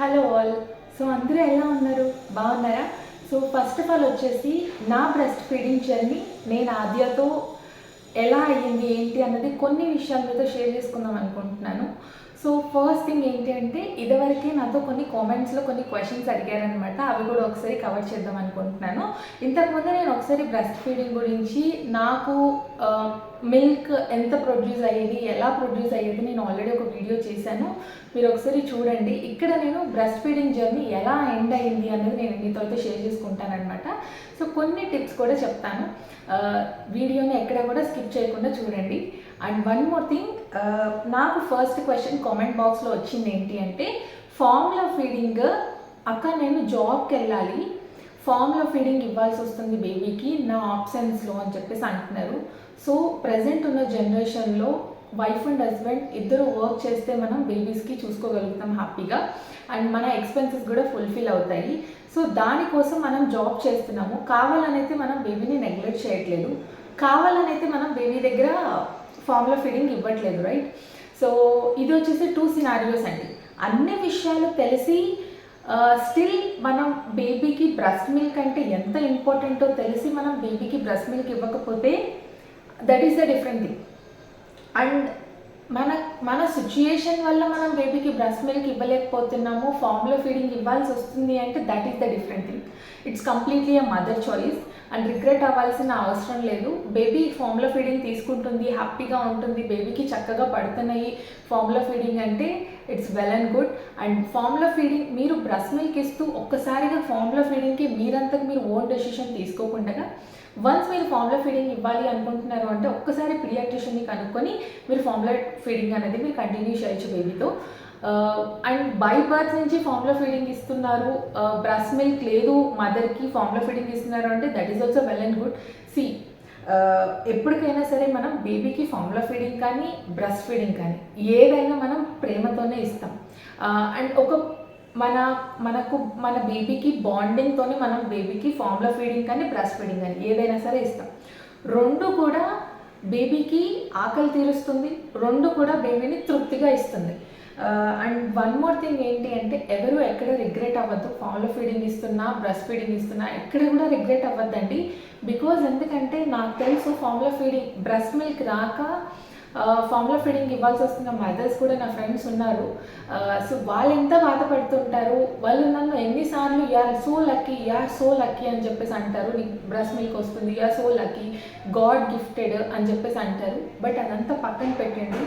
Hello all. So అందరూ ఎలా ఉన్నారు? బాగున్నారా? సో ఫస్ట్ ఆఫ్ ఆల్ వచ్చేసి నా బ్రెస్ట్ ఫీడింగ్ జర్నీ నేను ఆద్యతో ఎలా అయ్యింది ఏంటి అన్నది కొన్ని విషయాలతో షేర్ చేసుకుందాం అనుకుంటున్నాను. సో ఫస్ట్ థింగ్ ఏంటి అంటే ఇదివరకే నాతో కొన్ని కామెంట్స్లో కొన్ని క్వశ్చన్స్ అడిగారనమాట అవి కూడా ఒకసారి కవర్ చేద్దాం అనుకుంటున్నాను. ఇంతకుముందు నేను ఒకసారి బ్రెస్ట్ ఫీడింగ్ గురించి నాకు మిల్క్ ఎంత ప్రొడ్యూస్ అయ్యేది ఎలా ప్రొడ్యూస్ అయ్యేది నేను ఆల్రెడీ ఒక వీడియో చేశాను. మీరు ఒకసారి చూడండి. ఇక్కడ నేను బ్రెస్ట్ ఫీడింగ్ జర్నీ ఎలా ఎండ్ అయింది అనేది నేను మీతో అయితే షేర్ చేసుకుంటానమాట సో కొన్ని టిప్స్ కూడా చెప్తాను. వీడియోని ఎక్కడ కూడా స్కిప్ చేయకుండా చూడండి. And one more thing Uh, నాకు ఫస్ట్ క్వశ్చన్ కామెంట్ బాక్స్లో వచ్చింది ఏంటి అంటే ఫార్ములా ఫీడింగ్ అక్క నేను జాబ్కి వెళ్ళాలి ఫార్ములా ఫీడింగ్ ఇవ్వాల్సి వస్తుంది బేబీకి నా ఆప్షన్స్లో అని చెప్పేసి అంటున్నారు. సో ప్రజెంట్ ఉన్న జనరేషన్లో వైఫ్ అండ్ హస్బెండ్ ఇద్దరు వర్క్ చేస్తే మనం బేబీస్కి చూసుకోగలుగుతాం హ్యాపీగా అండ్ మన ఎక్స్పెన్సెస్ కూడా ఫుల్ఫిల్ అవుతాయి. సో దానికోసం మనం జాబ్ చేస్తున్నాము. కావాలనైతే మనం బేబీని నెగ్లెక్ట్ చేయట్లేదు. కావాలనైతే మనం బేబీ దగ్గర ఫార్ములా ఫీడింగ్ ఇవ్వట్లేదు రైట్ సో ఇది వచ్చేసి టూ సినారియోస్ అండి. అన్ని విషయాలు తెలిసి స్టిల్ మనం బేబీకి బ్రెస్ట్ మిల్క్ అంటే ఎంత ఇంపార్టెంటో తెలిసి మనం బేబీకి బ్రెస్ట్ మిల్క్ ఇవ్వకపోతే that is the different thing and మన మన సిచ్యుయేషన్ వల్ల మనం బేబీకి బ్రెస్ట్ మిల్క్ ఇవ్వలేకపోతున్నాము ఫార్ములా ఫీడింగ్ ఇవ్వాల్సి వస్తుంది అంటే that is the different thing it's completely a mother choice and regret అవ్వాల్సిన అవసరం లేదు. బేబీ ఫార్ములా ఫీడింగ్ తీసుకుంటుంది హ్యాపీగా ఉంటుంది బేబీకి చక్కగా పడుతున్నాయి. ఫార్ములా ఫీడింగ్ అంటే it's well and good and formula feeding మీరు బ్రెస్ట్ మిల్క్ ఇస్తూ ఒక్కసారిగా ఫార్ములా ఫీడింగ్కి మీరంతకు మీరు ఓన్ డెసిషన్ తీసుకోకుండా వన్స్ మీరు ఫార్ములా ఫీడింగ్ ఇవ్వాలి అనుకుంటున్నారు అంటే ఒక్కసారి పిడియాట్రిషియన్ని కనుక్కొని మీరు ఫార్ములా ఫీడింగ్ అనేది మీరు కంటిన్యూ చేయొచ్చు బేబీతో అండ్ బై బర్త్ నుంచి ఫార్ములా ఫీడింగ్ ఇస్తున్నారు. Uh, బ్రస్ మిల్క్ లేదు మదర్కి ఫార్ములా ఫీడింగ్ ఇస్తున్నారు అంటే that is also well and good see ఎప్పటికైనా సరే మనం బేబీకి ఫార్ములా ఫీడింగ్ కానీ బ్రెస్ట్ ఫీడింగ్ కానీ ఏదైనా మనం ప్రేమతోనే ఇస్తాం. Uh, అండ్ ఒక మన మనకు మన బేబీకి బాండింగ్తోనే మనం బేబీకి ఫార్ములా ఫీడింగ్ కానీ బ్రెస్ట్ ఫీడింగ్ కానీ ఏదైనా సరే ఇస్తాం. రెండు కూడా బేబీకి ఆకలి తీరుస్తుంది రెండు కూడా బేబీని తృప్తిగా ఇస్తుంది. అండ్ వన్ మోర్ థింగ్ ఏంటి అంటే ఎవరు ఎక్కడ రిగ్రెట్ అవ్వద్దు. ఫార్ములా ఫీడింగ్ ఇస్తున్నా బ్రెస్ట్ ఫీడింగ్ ఇస్తున్నా ఎక్కడ కూడా రిగ్రెట్ అవ్వద్దండి. బికాజ్ ఎందుకంటే నాకు తెలుసు ఫార్ములా ఫీడింగ్ బ్రెస్ట్ మిల్క్ రాక ఫార్ములా ఫీడింగ్ ఇవ్వాల్సి వస్తున్న మదర్స్ కూడా నా ఫ్రెండ్స్ ఉన్నారు. సో వాళ్ళు ఎంత బాధపడుతుంటారు? వాళ్ళు నన్ను ఎన్నిసార్లు యార్ సో లక్కీ యార్ సో లక్కీ అని చెప్పేసి అంటారు. నీకు బ్రెస్ట్ మిల్క్ వస్తుంది. యార్ సో లక్కీ గాడ్ గిఫ్టెడ్ అని చెప్పేసి అంటారు. బట్ అదంతా పక్కన పెట్టండి.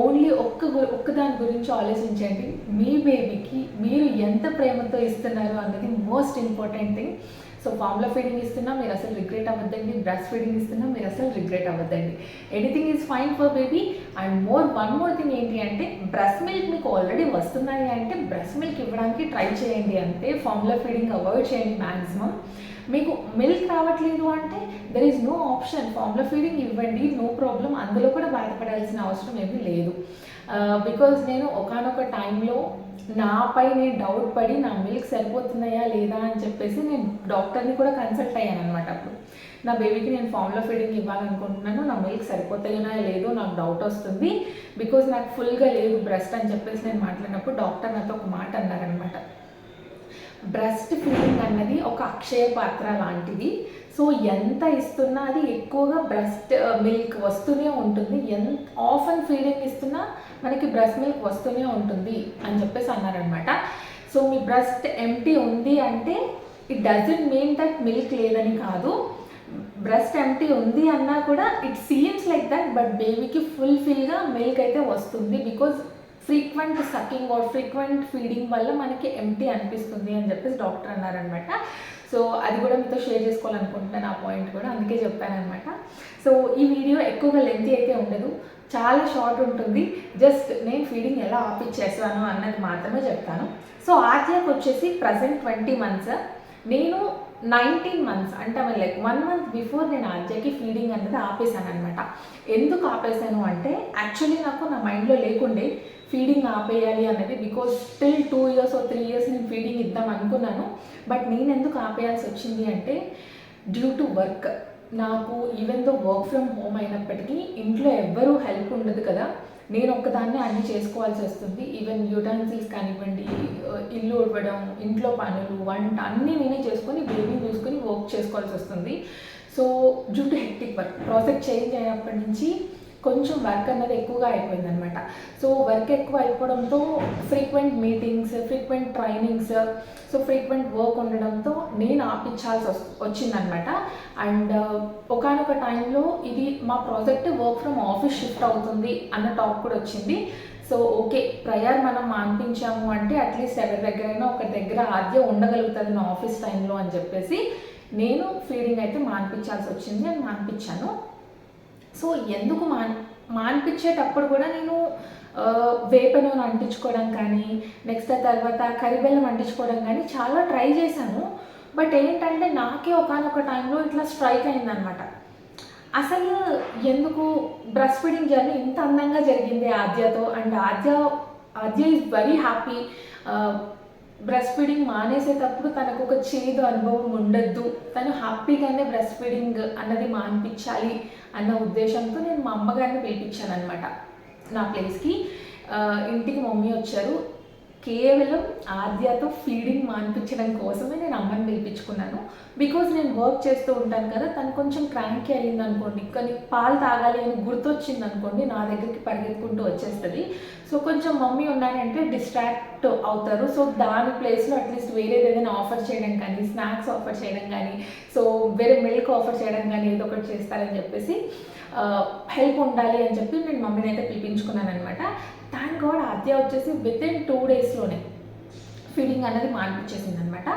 ఓన్లీ ఒక్క ఒక్క దాని గురించి ఆలోచించండి. మీ బేబీకి మీరు ఎంత ప్రేమతో ఇస్తున్నారు అన్నది most important thing so formula feeding ఇస్తున్నా మీరు అసలు రిగ్రెట్ అవ్వద్దండి. బ్రెస్ట్ ఫీడింగ్ ఇస్తున్నా మీరు అసలు regret అవ్వద్దండి. Anything is fine for baby and more one more thing ఏంటి అంటే బ్రెస్ట్ మిల్క్ మీకు ఆల్రెడీ వస్తున్నాయి అంటే బ్రెస్ట్ మిల్క్ ఇవ్వడానికి ట్రై చేయండి అంతే ఫార్ములా ఫీడింగ్ అవాయిడ్ చేయండి మ్యాక్సిమం మీకు మిల్క్ రావట్లేదు అంటే there is no option formula feeding ఇవ్వండి నో ప్రాబ్లం అందులో కూడా బాధపడాల్సిన అవసరం ఏమీ లేదు. బికాజ్ నేను ఒకనొక టైంలో నాపై నేను డౌట్ పడి నా మిల్క్ సరిపోతున్నాయా లేదా అని చెప్పేసి నేను డాక్టర్ని కూడా కన్సల్ట్ అయ్యాను అనమాట అప్పుడు. నా బేబీకి నేను ఫామ్లో ఫీడింగ్ ఇవ్వాలనుకుంటున్నాను నా మిల్క్ సరిపోతాయనా లేదో నాకు డౌట్ వస్తుంది బికాజ్ నాకు ఫుల్గా లేదు బ్రెస్ట్ అని చెప్పేసి నేను మాట్లాడినప్పుడు డాక్టర్ నాతో ఒక మాట అన్నారనమాట బ్రెస్ట్ ఫీడింగ్ అన్నది ఒక అక్షయ పాత్ర లాంటిది. సో ఎంత ఇస్తున్నా అది ఎక్కువగా బ్రెస్ట్ మిల్క్ వస్తూనే ఉంటుంది. ఎంత ఆఫన్ ఫీడింగ్ ఇస్తున్నా మనకి బ్రెస్ట్ మిల్క్ వస్తూనే ఉంటుంది అని చెప్పేసి అన్నారనమాట. సో మీ బ్రెస్ట్ ఎంటీ ఉంది అంటే it doesn't mean that milk లేదని కాదు. బ్రెస్ట్ ఎంటీ ఉంది అన్నా కూడా it seems like that but బేబీకి ఫుల్ఫిల్గా మిల్క్ అయితే వస్తుంది because frequent sucking or frequent feeding వల్ల మనకి ఎంటీ అనిపిస్తుంది అని చెప్పేసి డాక్టర్ అన్నారనమాట. సో అది కూడా మీతో షేర్ చేసుకోవాలనుకుంటున్నాను ఆ పాయింట్ కూడా అందుకే చెప్పానమాట సో ఈ వీడియో ఎక్కువగా లెంతీ అయితే ఉండదు. చాలా షార్ట్ ఉంటుంది. జస్ట్ నేను ఫీడింగ్ ఎలా ఆపిచ్చేస్తాను అన్నది మాత్రమే చెప్తాను. సో ఆర్టీఎఫ్ వచ్చేసి ప్రజెంట్ ట్వంటీ మంత్స్ నేను నైన్టీన్ మంత్స్ అంటే లైక్ వన్ మంత్ బిఫోర్ నేను ఆద్యకి ఫీడింగ్ అనేది ఆపేశాను అనమాట ఎందుకు ఆపేశాను అంటే యాక్చువల్లీ నాకు నా మైండ్లో లేకుండే ఫీడింగ్ ఆపేయాలి అనేది because still two years three years నేను ఫీడింగ్ ఇద్దాం అనుకున్నాను. బట్ నేను ఎందుకు ఆపేయాల్సి వచ్చింది అంటే డ్యూ టు వర్క్ నాకు even though work from home అయినప్పటికీ ఇంట్లో ఎవ్వరూ హెల్ప్ ఉండదు కదా. నేను ఒక్కదాన్నే అన్ని చేసుకోవాల్సి వస్తుంది. ఈవెన్ యూటెన్సిల్స్ కానివ్వండి uh, ఇల్లు ఉడవడం ఇంట్లో పనులు వంట అన్నీ నేనే చేసుకొని బేబీ చూసుకొని వర్క్ చేసుకోవాల్సి వస్తుంది. So due to hectic work project change అయినప్పటి నుంచి కొంచెం వర్క్ అనేది ఎక్కువగా అయిపోయింది అనమాట సో వర్క్ ఎక్కువ అయిపోవడంతో frequent meetings frequent trainings so frequent work ఉండడంతో నేను ఆపించాల్సి వస్ వచ్చిందనమాట అండ్ uh, ఒకనొక టైంలో ఇది మా project work from office shift అవుతుంది అన్న టాక్ కూడా వచ్చింది. సో ఓకే ప్రయర్ మనం మాన్పించాము అంటే అట్లీస్ట్ ఎవరి దగ్గరైనా ఒక దగ్గర ఆద్య ఉండగలుగుతుంది నా ఆఫీస్ టైంలో అని చెప్పేసి నేను ఫీడింగ్ అయితే మాన్పించాల్సి వచ్చింది అని మాన్పించాను. సో ఎందుకు మాన్ మాన్పించేటప్పుడు కూడా నేను వేప నూనె అంటించుకోవడం కానీ నెక్స్ట్ తర్వాత కరిబెల్లం అంటించుకోవడం కానీ చాలా ట్రై చేశాను. బట్ ఏంటంటే నాకే ఒకనొక టైంలో ఇట్లా స్ట్రైక్ అయిందనమాట. అసలు ఎందుకు బ్రష్ ఫీడింగ్ జర్నీ ఇంత అందంగా జరిగింది ఆద్యతో? And Aadya Aadya is very happy breast feeding మానేసేటప్పుడు తనకు ఒక చేదు అనుభవం ఉండొద్దు. తను హ్యాపీగానే బ్రెస్ట్ ఫీడింగ్ అన్నది మానిపించాలి అన్న ఉద్దేశంతో నేను మా అమ్మగారిని పిలిపించాను అనమాట నా ప్లేస్కి ఇంటికి మమ్మీ వచ్చారు. కేవలం ఆద్యతో ఫీడింగ్ మానిపించడం కోసమే నేను అమ్మని పిలిపించుకున్నాను. బికాజ్ నేను వర్క్ చేస్తూ ఉంటాను కదా తను కొంచెం క్రాంకీ అయ్యింది అనుకోండి కానీ పాలు తాగాలి అని గుర్తొచ్చింది అనుకోండి నా దగ్గరికి పరిగెత్తుకుంటూ వచ్చేస్తుంది. సో కొంచెం మమ్మీ ఉన్నారంటే డిస్ట్రాక్ట్ అవుతారు. సో దాని ప్లేస్లో అట్లీస్ట్ వేరేది ఏదైనా ఆఫర్ చేయడం కానీ స్నాక్స్ ఆఫర్ చేయడం కానీ సో వేరే మిల్క్ ఆఫర్ చేయడం కానీ ఏదో ఒకటి చేస్తారని చెప్పేసి హెల్ప్ ఉండాలి అని చెప్పి నేను మమ్మీని అయితే పిలిపించుకున్నాను అనమాట థ్యాంక్ గాడ్ ఆద్య వచ్చేసి విత్ ఇన్ టూ డేస్లోనే ఫీడింగ్ అనేది మాన్పించేసింది అనమాట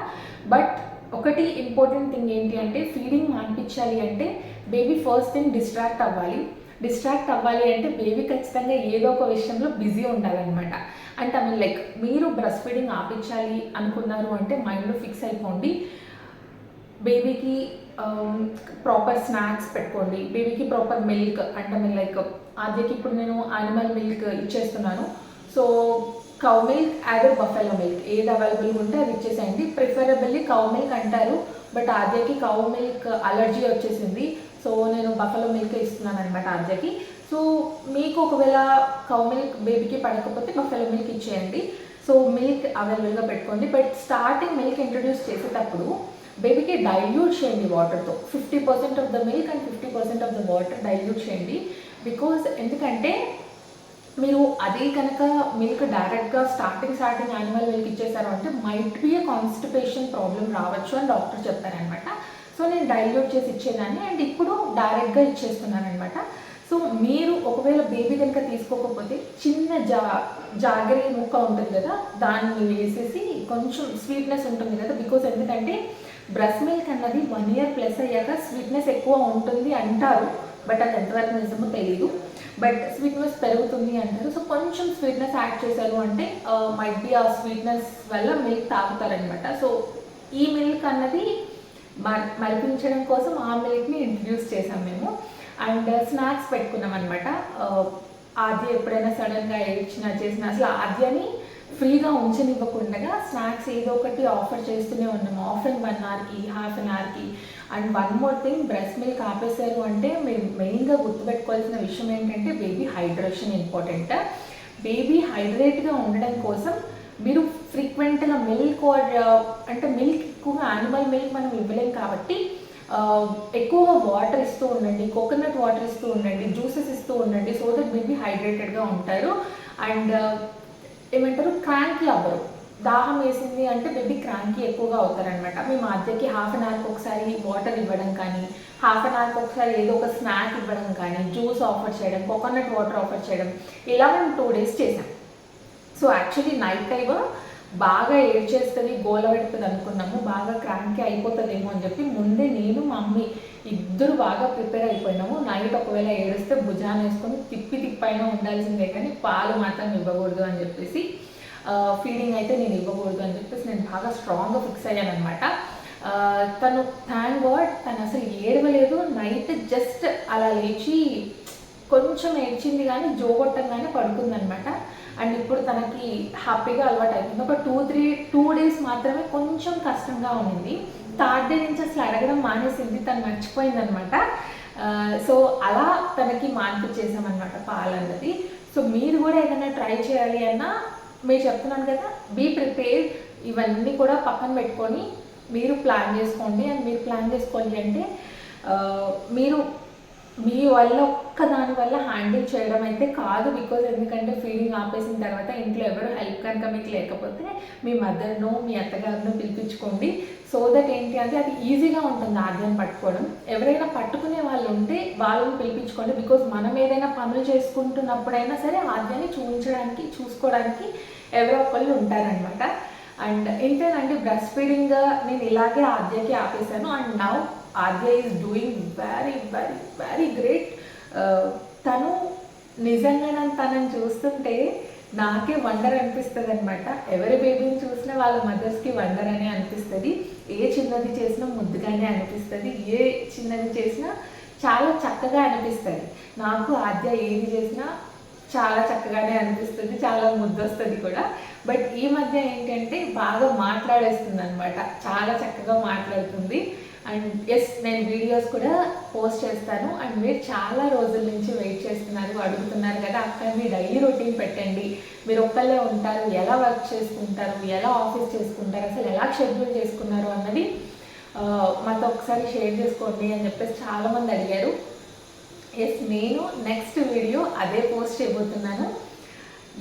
బట్ ఒకటి ఇంపార్టెంట్ థింగ్ ఏంటి అంటే ఫీడింగ్ మార్పించాలి అంటే బేబీ ఫస్ట్ థింగ్ డిస్ట్రాక్ట్ అవ్వాలి. డిస్ట్రాక్ట్ అవ్వాలి అంటే బేబీ ఖచ్చితంగా ఏదో ఒక విషయంలో బిజీ ఉండాలన్నమాట. అంటే ఐ మీన్ లైక్ మీరు బ్రెస్ట్ ఫీడింగ్ ఆపించాలి అనుకున్నారు అంటే మైండ్లో ఫిక్స్ అయిపోండి. బేబీకి ప్రాపర్ స్నాక్స్ పెట్టుకోండి. బేబీకి ప్రాపర్ మిల్క్ అంటే మీన్ లైక్ ఆద్యకి ఇప్పుడు నేను యానిమల్ మిల్క్ ఇచ్చేస్తున్నాను. So cow milk either buffalo milk ఏది అవైలబుల్గా ఉంటే అది ఇచ్చేసేయండి. ప్రిఫరబుల్లీ కౌ మిల్క్ అంటారు. బట్ ఆద్యకి కౌ మిల్క్ అలర్జీ వచ్చేసింది. సో నేను బఫలో మిల్క్ ఇస్తున్నాను అనమాట ఆద్యకి సో మీకు ఒకవేళ కౌ మిల్క్ బేబీకి పడకపోతే బఫలో మిల్క్ ఇచ్చేయండి. సో మిల్క్ అవైలబుల్గా పెట్టుకోండి. బట్ స్టార్టింగ్ మిల్క్ ఇంట్రడ్యూస్ చేసేటప్పుడు బేబీకి డైల్యూట్ చేయండి వాటర్తో fifty percent of the milk and fifty percent of the water dilute చేయండి. బికాజ్ ఎందుకంటే మీరు అదే కనుక మిల్క్ డైరెక్ట్గా స్టార్టింగ్ స్టార్టింగ్ యానిమల్ మిల్క్ ఇచ్చేసారు అంటే might be a constipation problem రావచ్చు అని డాక్టర్ చెప్పారనమాట సో నేను డైల్యూట్ చేసి ఇచ్చేదాన్ని అండ్ ఇప్పుడు డైరెక్ట్గా ఇచ్చేస్తున్నాను అనమాట సో మీరు ఒకవేళ బేబీ కనుక తీసుకోకపోతే చిన్న జా జాగరి ముక్క ఉంటుంది కదా దాన్ని వేసేసి కొంచెం స్వీట్నెస్ ఉంటుంది కదా బికాజ్ ఎందుకంటే బ్రెస్ట్ మిల్క్ అన్నది వన్ ఇయర్ ప్లస్ అయ్యాక స్వీట్నెస్ ఎక్కువ ఉంటుంది అంటారు బట్ అది ఎంతవరకు నిజమో తెలియదు బట్ స్వీట్నెస్ పెరుగుతుంది అంటారు. సో కొంచెం స్వీట్నెస్ యాడ్ చేశారు అంటే మైట్ బి ఆ స్వీట్నెస్ వల్ల మిల్క్ తాగుతారనమాట సో ఈ మిల్క్ అన్నది మరిపించడం కోసం ఆ మిల్క్ని ఇంట్రడ్యూస్ చేసాం మేము. అండ్ స్నాక్స్ uh, పెట్టుకున్నాం అనమాట uh, ఆది ఎప్పుడైనా సడన్గా ఏడ్చినా చేసినా అసలు ఆద్యని ఫ్రీగా ఉంచనివ్వకుండా స్నాక్స్ ఏదో ఒకటి ఆఫర్ చేస్తూనే ఉన్నాము ఆఫ్ అండ్ వన్ అవర్కి half an అవర్కి and one more thing breast milk ఆపేశారు అంటే మేము మెయిన్గా గుర్తుపెట్టుకోవాల్సిన విషయం ఏంటంటే బేబీ హైడ్రేషన్ ఇంపార్టెంట్ బేబీ హైడ్రేట్గా ఉండడం కోసం మీరు ఫ్రీక్వెంట్గా మిల్క్ ఆర్ అంటే మిల్క్ ఎక్కువగా యానిమల్ మిల్క్ మనం ఇవ్వలేం కాబట్టి uh, ఎక్కువగా వాటర్ ఇస్తూ ఉండండి కోకోనట్ వాటర్ ఇస్తూ ఉండండి జ్యూసెస్ ఇస్తూ ఉండండి సో దట్ బేబీ హైడ్రేటెడ్గా ఉంటారు. అండ్ uh, ఏమంటారు? క్రాంకీ అవ్వరు. దాహం వేసింది అంటే బేబీ క్రాంకీ ఎక్కువగా అవుతారనమాట మీ మధ్యకి హాఫ్ అన్ అవర్కి ఒకసారి వాటర్ ఇవ్వడం కానీ హాఫ్ అన్ అవర్కి ఒకసారి ఏదో ఒక స్నాక్ ఇవ్వడం కానీ జ్యూస్ ఆఫర్ చేయడం కోకోనట్ వాటర్ ఆఫర్ చేయడం ఇలా మేము టూ డేస్ చేసాం. సో యాక్చువల్లీ నైట్ టైమ్ బాగా ఏడ్చేస్తుంది గోల పెడుతుంది అనుకున్నాము బాగా క్రాంకీ అయిపోతుందేమో అని చెప్పి ముందే నేను మా మమ్మీ ఇద్దరు బాగా ప్రిపేర్ అయిపోయినాము. నైట్ ఒకవేళ ఏడిస్తే భుజాన్ని వేసుకొని తిప్పి తిప్పైనా ఉండాల్సిందే కానీ పాలు మాత్రం ఇవ్వకూడదు అని చెప్పేసి ఫీడింగ్ అయితే నేను ఇవ్వకూడదు అని చెప్పేసి నేను బాగా స్ట్రాంగ్గా ఫిక్స్ అయ్యాను అనమాట తను థ్యాంక్ గాడ్ తను అసలు ఏడవలేదు. నైట్ జస్ట్ అలా లేచి కొంచెం ఏడ్చింది కానీ జోగొట్టంగానే పడుకుందనమాట. అండ్ ఇప్పుడు తనకి హ్యాపీగా అలవాటు అయిపోయింది ఒక టూ త్రీ టూ డేస్ మాత్రమే కొంచెం కష్టంగా ఉండింది థర్డ్ డే నుంచి అసలు అడగడం మానేసింది. తను మర్చిపోయిందనమాట. సో అలా తనకి మాన్పించేసామన్నమాట పాలన్నది. సో మీరు కూడా ఏదైనా ట్రై చేయాలి అన్నా మీరు చెప్తున్నాను కదా బీ ప్రిపేర్ ఇవన్నీ కూడా పక్కన పెట్టుకొని మీరు ప్లాన్ చేసుకోండి. అండ్ మీరు ప్లాన్ చేసుకోండి అంటే మీరు మీ వల్ల ఒక్క దాని వల్ల హ్యాండిల్ చేయడం అయితే కాదు బికాజ్ ఎందుకంటే ఫీడింగ్ ఆపేసిన తర్వాత ఇంట్లో ఎవరు హెల్ప్ కనుక మీకు లేకపోతే మీ మదర్ను మీ అత్తగారిను పిలిపించుకోండి. సో దట్ ఏంటి అంటే అది ఈజీగా ఉంటుంది ఆద్యం పట్టుకోవడం. ఎవరైనా పట్టుకునే వాళ్ళు ఉంటే వాళ్ళని పిలిపించుకోండి బికాజ్ మనం ఏదైనా పనులు చేసుకుంటున్నప్పుడైనా సరే ఆద్యాన్ని చూపించడానికి చూసుకోవడానికి ఎవరో ఒకళ్ళు ఉంటారనమాట అండ్ ఏంటంటే బ్రెస్ట్ ఫీడింగ్ నేను ఇలాగే ఆద్యకి ఆపేశాను. And now Arya is doing very very very great తను నిజంగా నన్ను తనని చూస్తుంటే నాకే వండర్ అనిపిస్తుంది అనమాట ఎవరి బేబీని చూసినా వాళ్ళ మదర్స్కి వండర్ అనే అనిపిస్తుంది. ఏ చిన్నది చేసినా ముద్దుగానే అనిపిస్తుంది. ఏ చిన్నది చేసినా చాలా చక్కగా అనిపిస్తుంది. నాకు ఆద్య ఏది చేసినా చాలా చక్కగానే అనిపిస్తుంది. చాలా ముద్దొస్తుంది కూడా. బట్ ఈ మధ్య ఏంటంటే బాగా మాట్లాడేస్తుంది అనమాట చాలా చక్కగా మాట్లాడుతుంది. అండ్ ఎస్ నేను వీడియోస్ కూడా పోస్ట్ చేస్తాను. అండ్ మీరు చాలా రోజుల నుంచి వెయిట్ చేస్తున్నారు అడుగుతున్నారు కదా అక్కడ మీ డైలీ రొటీన్ పెట్టండి. మీరు ఒక్కళ్ళే ఉంటారు ఎలా వర్క్ చేసుకుంటారు ఎలా ఆఫీస్ చేసుకుంటారు అసలు ఎలా షెడ్యూల్ చేసుకున్నారు అన్నది మాతో ఒకసారి షేర్ చేసుకోండి అని చెప్పేసి చాలామంది అడిగారు. ఎస్ నేను నెక్స్ట్ వీడియో అదే పోస్ట్ చేయబోతున్నాను.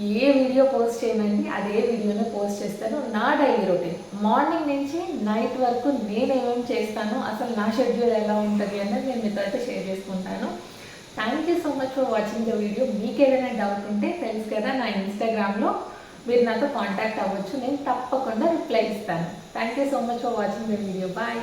ఏ వీడియో పోస్ట్ చేయనండి అదే వీడియోనే పోస్ట్ చేస్తాను. నా డైలీ రొటీన్. మార్నింగ్ నుంచి నైట్ వరకు నేను ఏమేమి చేస్తాను అసలు నా షెడ్యూల్ ఎలా ఉంటుంది అనేది నేను మీతో అయితే షేర్ చేసుకుంటాను. Thank you so much for watching the video మీకు ఏదైనా డౌట్ ఉంటే తెలుసు కదా నా ఇన్స్టాగ్రామ్లో మీరు నాతో కాంటాక్ట్ అవ్వచ్చు. నేను తప్పకుండా రిప్లై ఇస్తాను. Thank you so much for watching the video bye